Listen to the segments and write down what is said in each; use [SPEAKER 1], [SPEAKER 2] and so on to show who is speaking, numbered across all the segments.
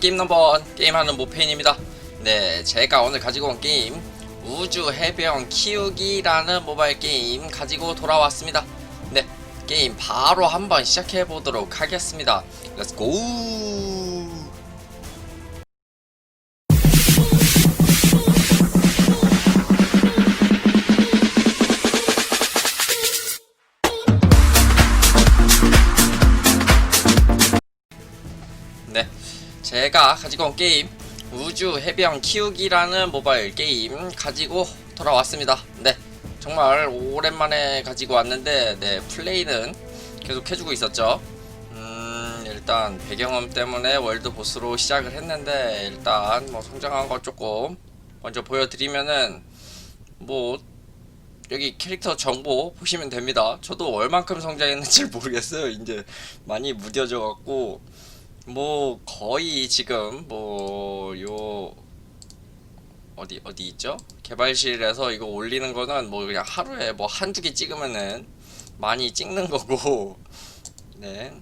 [SPEAKER 1] 게임 넘버원 게임하는 모페인입니다. 네 제가 오늘 가지고 온 게임 우주 해병 키우기라는 모바일 게임 가지고 돌아왔습니다. 네 게임 바로 한번 시작해 보도록 하겠습니다. 렛츠고 제가 가지고 온 게임 우주 해병 키우기라는 모바일 게임 가지고 돌아왔습니다. 네, 정말 오랜만에 가지고 왔는데 네 플레이는 계속 해주고 있었죠. 음 일단 배경음 때문에 월드 보스로 시작을 했는데 일단 뭐 성장한 거 조금 먼저 보여드리면은 뭐 여기 캐릭터 정보 보시면 됩니다. 저도 얼만큼 성장했는지 모르겠어요. 이제 많이 무뎌져 갖고 뭐 거의 지금 뭐 요 어디 어디 있죠? 개발실에서 이거 올리는 거는 뭐 그냥 하루에 뭐 한두 개 찍으면은 많이 찍는 거고 네.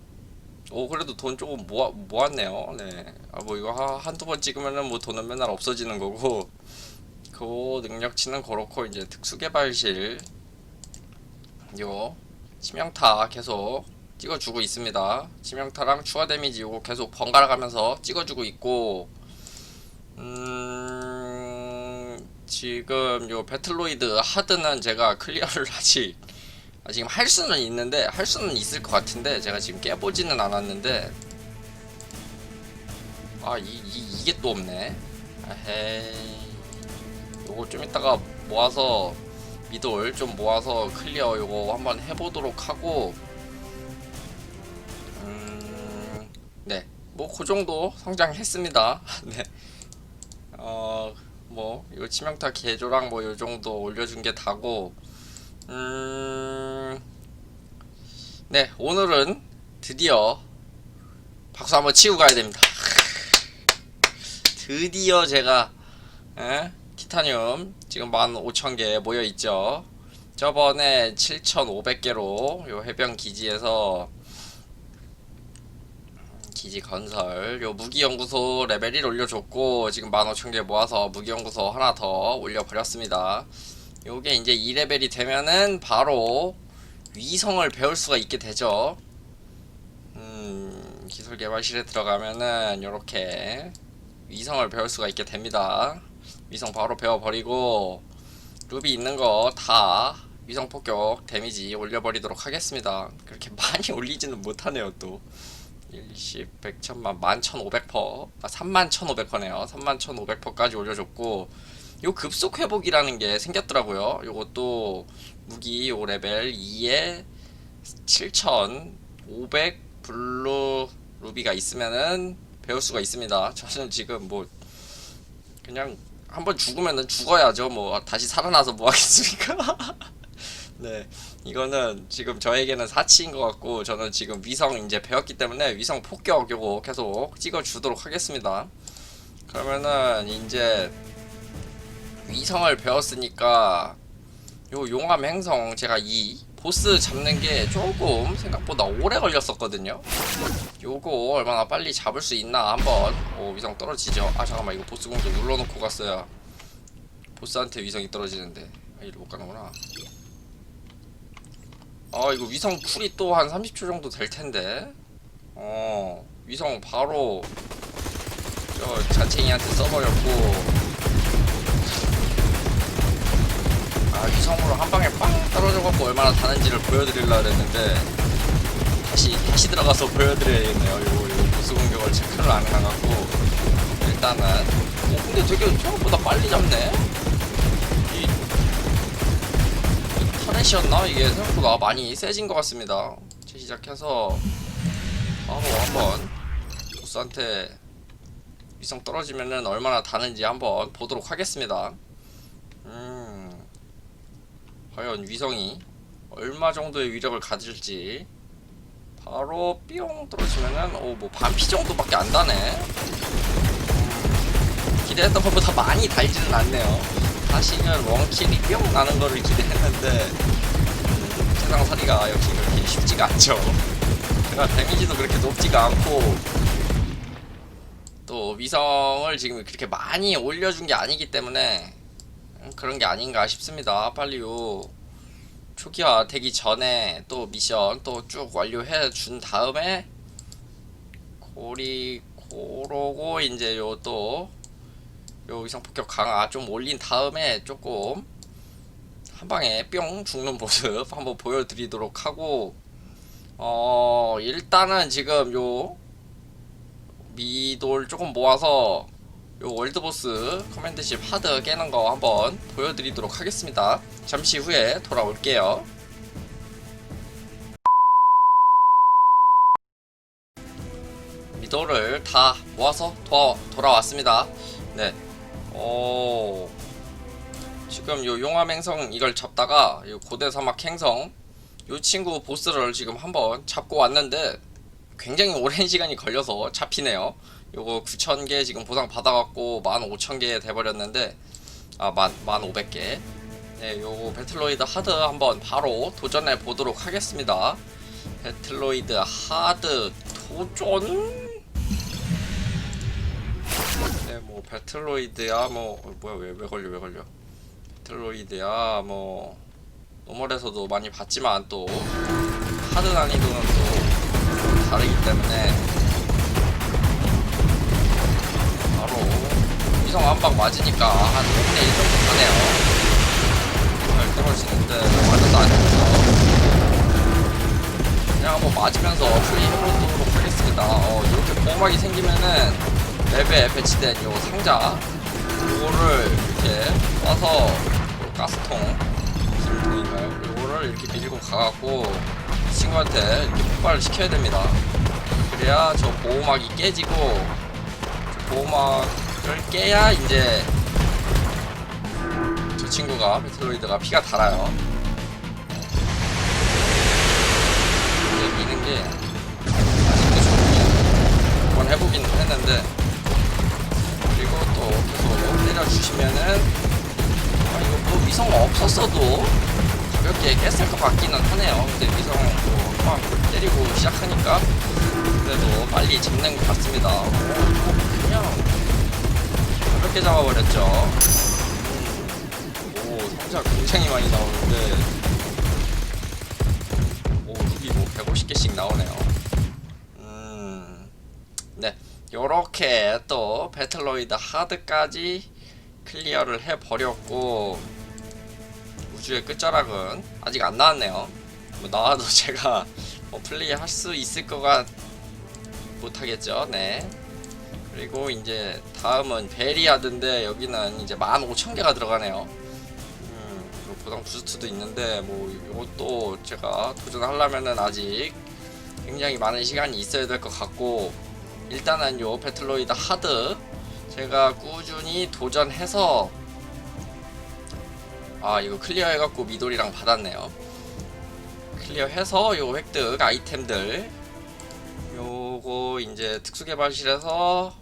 [SPEAKER 1] 오 그래도 돈 조금 모아, 모았네요. 네. 아 뭐 이거 하- 한두 번 찍으면은 뭐 돈은 맨날 없어지는 거고 그 능력치는 그렇고 이제 특수 개발실 요 치명타 계속 찍어주고 있습니다. 치명타랑 추가 데미지 요거 계속 번갈아 가면서 찍어주고 있고, 음, 지금 요 배틀로이드 하드는 제가 클리어를 아직, 아, 지금 할 수는 있는데, 할 수는 있을 것 같은데, 제가 지금 깨보지는 않았는데, 아, 이, 이, 이게 또 없네. 아헤이. 요거 좀 이따가 모아서, 미돌 좀 모아서 클리어 요거 한번 해보도록 하고, 뭐 그 정도 성장했습니다. 네, 어, 뭐 이거 치명타 개조랑 뭐 요 정도 올려준 게 다고, 음, 네, 오늘은 드디어 박수 한번 치고 가야 됩니다. 드디어 제가 에? 티타늄 지금 15,000개 모여 있죠. 저번에 7,500개로 요 해병 기지에서 기지 건설. 요 무기연구소 레벨 1 올려줬고 지금 15,000개 모아서 무기연구소 하나 더 올려버렸습니다. 요게 이제 2레벨이 되면은 바로 위성을 배울 수가 있게 되죠. 음 기술개발실에 들어가면은 요렇게 위성을 배울 수가 있게 됩니다. 위성 바로 배워버리고 루비 있는 거 다 위성 폭격 데미지 올려버리도록 하겠습니다. 그렇게 많이 올리지는 못하네요 또 10, 100, 1000만, 11,500퍼, 아, 31,500퍼네요. 31,500퍼까지 올려줬고, 요 급속 회복이라는 게 생겼더라고요. 요것도 무기 요 레벨 2에 7,500 블루 루비가 있으면은 배울 수가 있습니다. 저는 지금 뭐, 그냥 한번 죽으면은 죽어야죠. 뭐, 다시 살아나서 뭐 하겠습니까? 네. 이거는 지금 저에게는 사치인 것 같고 저는 지금 위성 이제 배웠기 때문에 위성 폭격 요거 계속 찍어 주도록 하겠습니다. 그러면은 이제 위성을 배웠으니까 요 용암 행성 제가 이 보스 잡는 게 조금 생각보다 오래 걸렸었거든요. 요거 얼마나 빨리 잡을 수 있나 한번 오 위성 떨어지죠. 아 잠깐만 이거 보스 공도 눌러놓고 갔어야 보스한테 위성이 떨어지는데 아, 이리 못 가는구나. 아 이거 위성 쿨이 또 한 30초 정도 될 텐데. 어 위성 바로 저 자챙이한테 써버렸고. 아 위성으로 한 방에 빵 떨어져갖고 얼마나 다는지를 보여드리려 했는데. 다시 다시 들어가서 보여드려야겠네요. 요거 요거 보스 공격을 체크를 안 해놔갖고. 일단은. 오 근데 되게 생각보다 빨리 잡네 터넷이었나? 이게 생각보다 많이 세진 것 같습니다. 재시작해서 바로 한번 보스한테 위성 떨어지면은 얼마나 다는지 한번 보도록 하겠습니다. 음, 과연 위성이 얼마 정도의 위력을 가질지 바로 뿅 떨어지면은 오뭐 반피 정도밖에 안 다네. 음, 기대했던 것보다 많이 달지는 않네요. 사실은 원킬이 뿅 나는 거를 기대했는데 음, 세상살이가 역시 그렇게 쉽지가 않죠. 제가 데미지도 그렇게 높지가 않고 또뭐 위성을 지금 그렇게 많이 올려준 게 아니기 때문에 음, 그런 게 아닌가 싶습니다. 빨리요. 초기화 되기 전에 또 미션 또 쭉 완료해 준 다음에 고리 고러고 이제 요 또 요 위성 폭격 강화 좀 올린 다음에 조금 한 방에 뿅 죽는 모습 한번 보여드리도록 하고 어 일단은 지금 요 미돌 조금 모아서 요 월드보스 커맨드십 하드 깨는 거 한번 보여드리도록 하겠습니다. 잠시 후에 돌아올게요. 미돌을 다 모아서 도, 돌아왔습니다. 네. 오. 지금 요 용암행성 이걸 잡다가 요 고대사막 행성 요 친구 보스를 지금 한번 잡고 왔는데 굉장히 오랜 시간이 걸려서 잡히네요. 요거 9,000개 지금 보상 받아갖고 15,000개 돼버렸는데 아, 만, 1,500개. 네, 요거 배틀로이드 하드 한번 바로 도전해 보도록 하겠습니다. 배틀로이드 하드 도전? 뭐 배틀로이드야 뭐 어, 뭐야 왜 왜 걸려 왜 걸려? 배틀로이드야 뭐 노멀에서도 많이 봤지만 또 하드 난이도는 또 다르기 때문에 바로 위성 한방 맞으니까 한 5분의 1 정도 가네요. 잘 떨어지는데 맞아도 안 죽어서 그냥 한번 맞으면서 플레이해보도록 하겠습니다. 어, 이렇게 보호막이 생기면은 맵에 배치된 요 상자 요거를 이렇게 요 가스통 기름통인가요? 요거를 이렇게 밀고 가갖고 이 친구한테 폭발을 시켜야 됩니다. 그래야 저 보호막이 깨지고 저 보호막을 깨야 이제 저 친구가 배틀로이드가 피가 달아요. 이제 미는 게 아직도 좋네요. 한번 해보긴 했는데 계속 때려주시면은 아 이거 뭐 위성 없었어도 가볍게 깼을 것 같기는 하네요. 근데 위성 뭐한방 때리고 시작하니까 그래도 빨리 잡는 것 같습니다. 오, 그냥 가볍게 잡아버렸죠. 음. 오 상자 굉장히 많이 나오는데 오 룩이 뭐 150개씩 나오네요. 음, 네. 요렇게 또 배틀로이드 하드까지 클리어를 해버렸고 우주의 끝자락은 아직 안 나왔네요. 뭐 나와도 제가 뭐 플레이 할 수 있을 거가 못하겠죠. 네. 그리고 이제 다음은 베리아드인데 여기는 이제 15,000개가 들어가네요. 음, 보상 부스트도 있는데 뭐 이것도 제가 도전하려면은 아직 굉장히 많은 시간이 있어야 될 것 같고 일단은 요 배틀로이드 하드 제가 꾸준히 도전해서 아 이거 클리어 해갖고 미돌이랑 받았네요. 클리어 해서 요 획득 아이템들. 요거 이제 특수개발실에서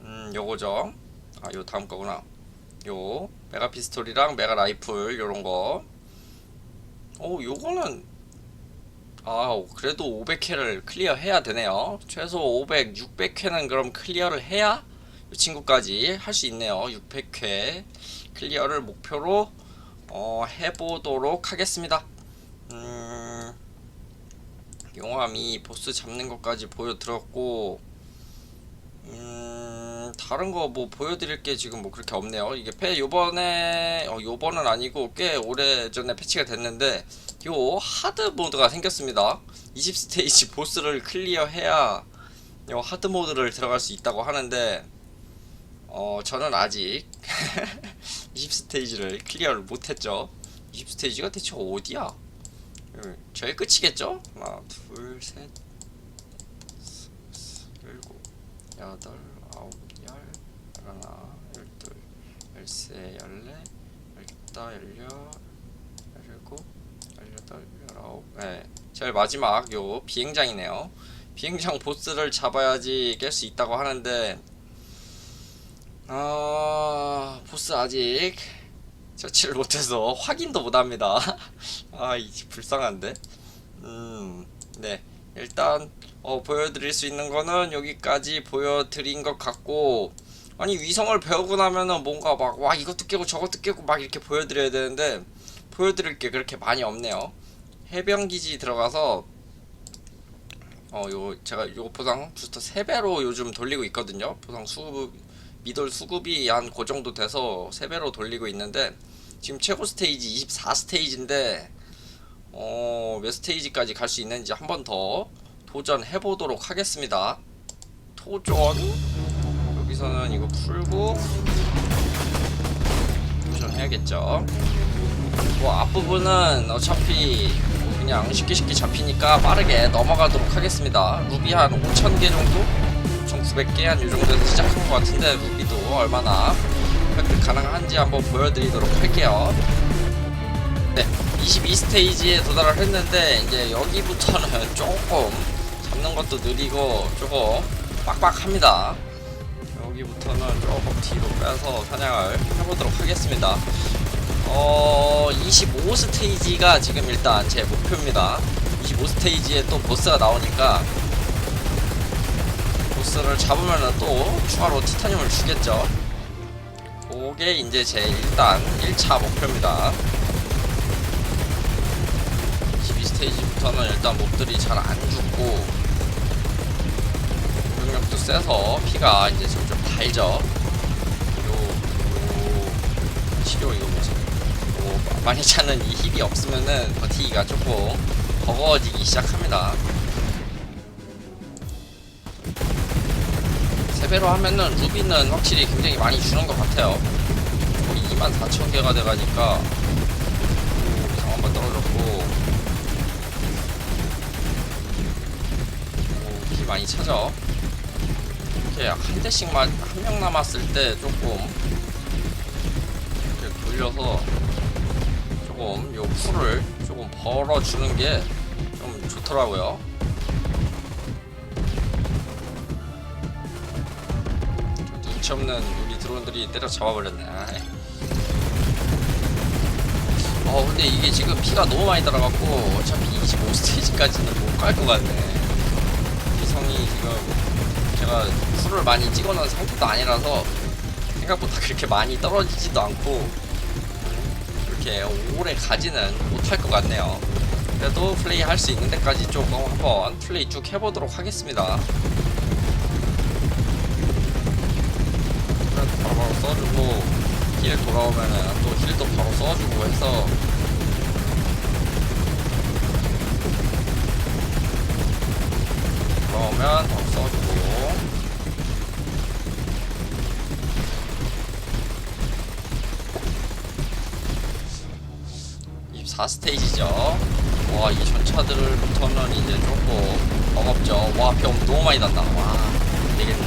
[SPEAKER 1] 음 요거죠 아 요 다음 거구나. 요 메가 피스톨이랑 메가 라이플 요런 거. 오 요거는 아, 그래도 500회를 클리어 해야 되네요. 최소 500, 600회는 그럼 클리어를 해야 이 친구까지 할 수 있네요. 600회 클리어를 목표로 어, 해보도록 하겠습니다. 음, 용암이 보스 잡는 것까지 보여드렸고, 음, 다른 거 뭐 보여드릴 게 지금 뭐 그렇게 없네요. 이게 패 요번에, 어, 요번은 아니고 꽤 오래 전에 패치가 됐는데, 요 하드 모드가 생겼습니다. 20스테이지 보스를 클리어해야 요 하드 모드를 들어갈 수 있다고 하는데 어 저는 아직 20스테이지를 클리어를 못했죠. 20스테이지가 대체 어디야? 음, 저희 끝이겠죠? 하나, 둘, 셋, 일곱, 여덟, 아홉, 열, 열하나, 열둘, 열세, 열네, 열다, 열여, 열일곱. 18, 19, 네. 제일 마지막 요 비행장이네요. 비행장 보스를 잡아야지 깰 수 있다고 하는데 아 보스 아직 처치를 못해서 확인도 못합니다. 아 이제 불쌍한데. 음, 네 일단 어, 보여드릴 수 있는 거는 여기까지 보여드린 것 같고 아니 위성을 배우고 나면은 뭔가 막 와 이것도 깨고 저것도 깨고 막 이렇게 보여드려야 되는데 보여드릴 게 그렇게 많이 없네요. 해병기지 들어가서 어 요 제가 요 보상 부스터 3배로 요즘 돌리고 있거든요. 보상 수급 미돌 수급이 한 그 정도 돼서 3배로 돌리고 있는데 지금 최고 스테이지 24스테이지인데 어, 몇 스테이지까지 갈 수 있는지 한 번 더 도전해 보도록 하겠습니다. 도전. 여기서는 이거 풀고 도전해야겠죠. 뭐 앞부분은 어차피 뭐 그냥 쉽게 쉽게 잡히니까 빠르게 넘어가도록 하겠습니다. 루비 한 5,000개 정도? 5,900개 한 요 정도에서 시작한 것 같은데 루비도 얼마나 획득 가능한지 한번 보여드리도록 할게요. 네, 22스테이지에 도달을 했는데 이제 여기부터는 조금 잡는 것도 느리고 조금 빡빡합니다. 여기부터는 조금 뒤로 빼서 사냥을 해보도록 하겠습니다. 어, 25 스테이지가 지금 일단 제 목표입니다. 25 스테이지에 또 보스가 나오니까 보스를 잡으면 또 추가로 티타늄을 주겠죠. 그게 이제 제 일단 1차 목표입니다. 22스테이지부터는 일단 몹들이 잘 안 죽고 세서 피가 이제 점점 달죠. 요, 요 치료 이거 뭐지? 요 많이 차는 이 힐이 없으면은 버티기가 조금 버거워지기 시작합니다. 세배로 하면은 루비는 확실히 굉장히 많이 주는 것 같아요. 거의 24,000개가 돼가니까 한번 떨어졌고 오, 피 많이 차죠. 이렇게 한 대씩 만 한 명 남았을 때 조금 이렇게 돌려서 조금 요 풀을 조금 벌어주는 게 좀 좋더라고요. 좀 눈치 없는 우리 드론들이 때려 잡아버렸네. 어 근데 이게 지금 피가 너무 많이 들어갔고 어차피 25스테이지까지는 못 갈 것 같네. 기성이 지금 제가 풀을 많이 찍어놓은 상태도 아니라서 생각보다 그렇게 많이 떨어지지도 않고 그렇게 오래 가지는 못할 것 같네요. 그래도 플레이 할 수 있는 데까지 조금 한번 플레이 쭉 해보도록 하겠습니다. 그래도 바로바로 써주고 힐 돌아오면은 또 힐도 바로 써주고 해서 돌아오면 바로 써주고 24스테이지죠. 와, 이 전차들부터는 이제 조금 버겁죠. 와, 병 너무 많이 난다. 와, 안 되겠네.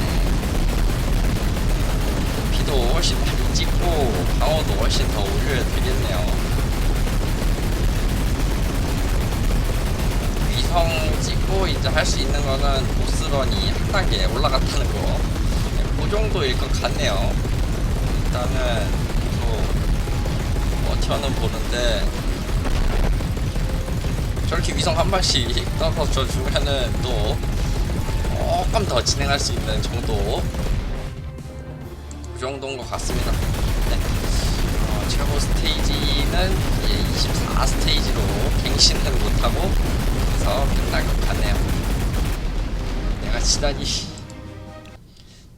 [SPEAKER 1] 피도 훨씬 많이 찍고, 방어도 훨씬 더 올려야 되겠네요. 위성 찍고 이제 할 수 있는 거는 보스런이 한 단계 올라갔다는 거. 네, 그 정도일 것 같네요. 일단은 또 버텨는 보는데 저렇게 위성 한 발씩 떨어져 주면은 또 조금 더 진행할 수 있는 정도 그 정도인 것 같습니다. 네. 어, 최고 스테이지는 이제 24스테이지로 갱신은 못하고 그래서 끝날 것 같네요. 내가 치다니.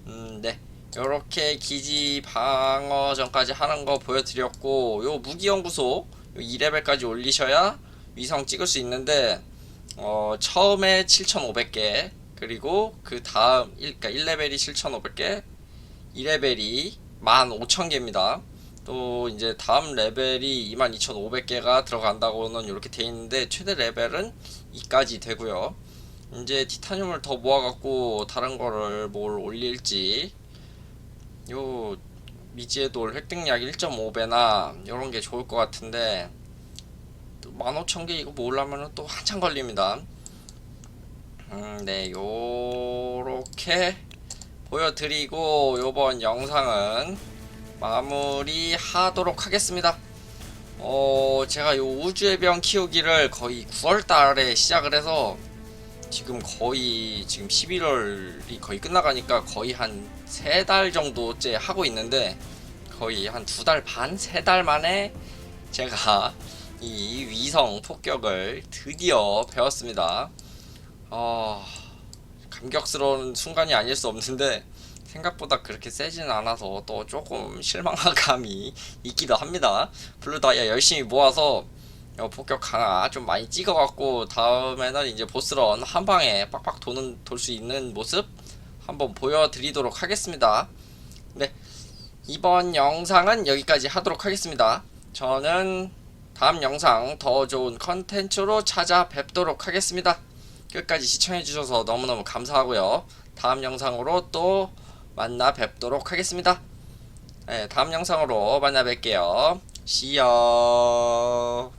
[SPEAKER 1] 음, 네. 요렇게 기지 방어전까지 하는 거 보여드렸고 요 무기연구소 요 2레벨까지 올리셔야 위성 찍을 수 있는데 어, 처음에 7,500개 그리고 그 다음 1, 그러니까 1레벨이 7,500개 2레벨이 15,000개입니다. 또 이제 다음 레벨이 22,500개가 들어간다고는 이렇게 돼 있는데 최대 레벨은 2까지 되고요. 이제 티타늄을 더 모아갖고 다른 거를 뭘 올릴지 요 미지의 돌 획득량 1.5배나 이런 게 좋을 것 같은데 15,000개 이거 모으려면 또 한참 걸립니다. 음, 네, 요렇게 보여드리고 요번 영상은 마무리 하도록 하겠습니다. 어, 제가 요 우주의 병 키우기를 거의 9월 달에 시작을 해서 지금 거의 지금 11월이 거의 끝나가니까 거의 한세달 정도째 하고 있는데 거의 한 두 달 반, 세 달 만에 제가 이 위성 폭격을 드디어 배웠습니다. 어, 감격스러운 순간이 아닐 수 없는데 생각보다 그렇게 세지는 않아서 또 조금 실망한 감이 있기도 합니다. 블루다이아 열심히 모아서 어, 폭격 강화 좀 많이 찍어갖고 다음에는 이제 보스런 한 방에 빡빡 도는 돌 수 있는 모습 한번 보여드리도록 하겠습니다. 네 이번 영상은 여기까지 하도록 하겠습니다. 저는 다음 영상 더 좋은 컨텐츠로 찾아뵙도록 하겠습니다. 끝까지 시청해주셔서 너무너무 감사하고요. 다음 영상으로 또 만나 뵙도록 하겠습니다. 네, 다음 영상으로 만나 뵐게요. See ya.